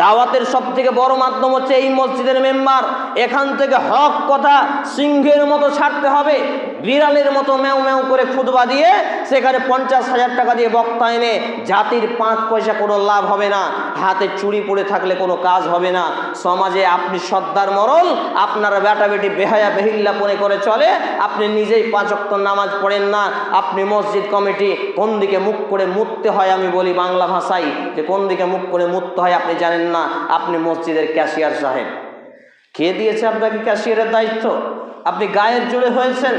দাওয়াতের সব থেকে বড় মাধ্যম হচ্ছে এই মসজিদের মেম্বার। এখান থেকে হক কথা সিংহের মতো ছাড়তে হবে, বিড়ালের মতো ম্যাও ম্যাও করে খুদবা দিয়ে সেখানে পঞ্চাশ হাজার টাকা দিয়ে বক্তা এনে জাতির পাঁচ পয়সা কোনো লাভ হবে না, হাতে চুরি পড়ে থাকলে কোনো কাজ হবে না। সমাজে আপনি সর্দার মরল, আপনার বেটা বেটি বেহায়া বেহিল্লা পরে করে চলে, আপনি নিজেই পাঁচ অক্ত নামাজ পড়েন না, আপনি মসজিদ কমিটি কোন দিকে মুখ করে মুততে হয় আমি বলি বাংলা ভাষায়, যে কোন দিকে মুখ করে মুততে হয় আপনি জানেন না, আপনি মসজিদের ক্যাশিয়ার সাহেব। কে দিয়েছে আপনাকে ক্যাশিয়ারের দায়িত্ব? আপনি গায়ের জোরে হয়েছেন,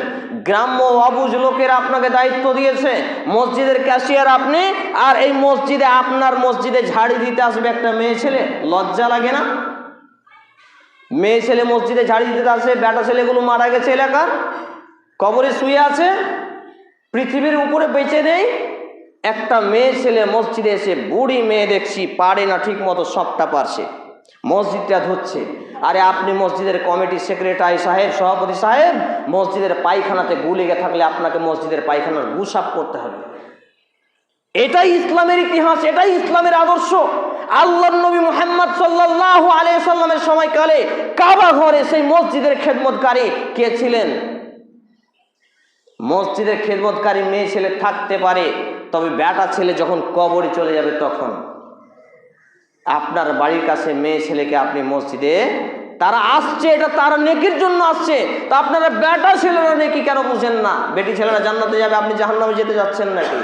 গ্রাম্য অবুজ লোকেরা আপনাকে দায়িত্ব দিয়েছে, মসজিদের ক্যাশিয়ার আপনি, আর এই মসজিদে আপনার মসজিদে ঝাড়ি দিতে আসবে একটা মেয়ে ছেলে, লজ্জা লাগে না? মেয়ে ছেলে মসজিদে ঝাড়ি দিতে আসে, বেটা ছেলেগুলো মারা গেছে এলাকার, কবরে শুয়ে আছে, পৃথিবীর উপরে বেঁচে নেই একটা মেয়ে ছেলে মসজিদে এসে বুড়ি মেয়ে দেখছি, পারে না ঠিক মতো সবটা পারছে। মসজিদটা ধরছে। আরে আপনি মসজিদের কমিটি সেক্রেটারি সাহেব, সভাপতি সাহেব, মসজিদের পায়খানাতে গুলিগে থাকলে আপনাকে মসজিদের পায়খানার গুসাপ করতে হবে। এটাই ইসলামের ইতিহাস, এটাই ইসলামের আদর্শ। আল্লাহ নবী মোহাম্মদ সাল্লাহ আলিয়া সময়কালে কাবা ঘরে সেই মসজিদের খেদমতকারী কে ছিলেন? মসজিদের খেদমতকারী মেয়ে ছেলে থাকতে পারে তবে ব্যাটা ছেলে যখন কবরে চলে যাবে তখন আপনার বাড়ির কাছে মেয়ে ছেলেকে আপনি মসজিদে, তারা আসছে, এটা তার নেকির জন্য আসছে। তা আপনারা ব্যাটা ছেলেরা নেকি কেন বুঝেন না? বেটি ছেলেরা জান্নাতে যাবে, আপনি জাহান্নামে যেতে যাচ্ছেন নাকি?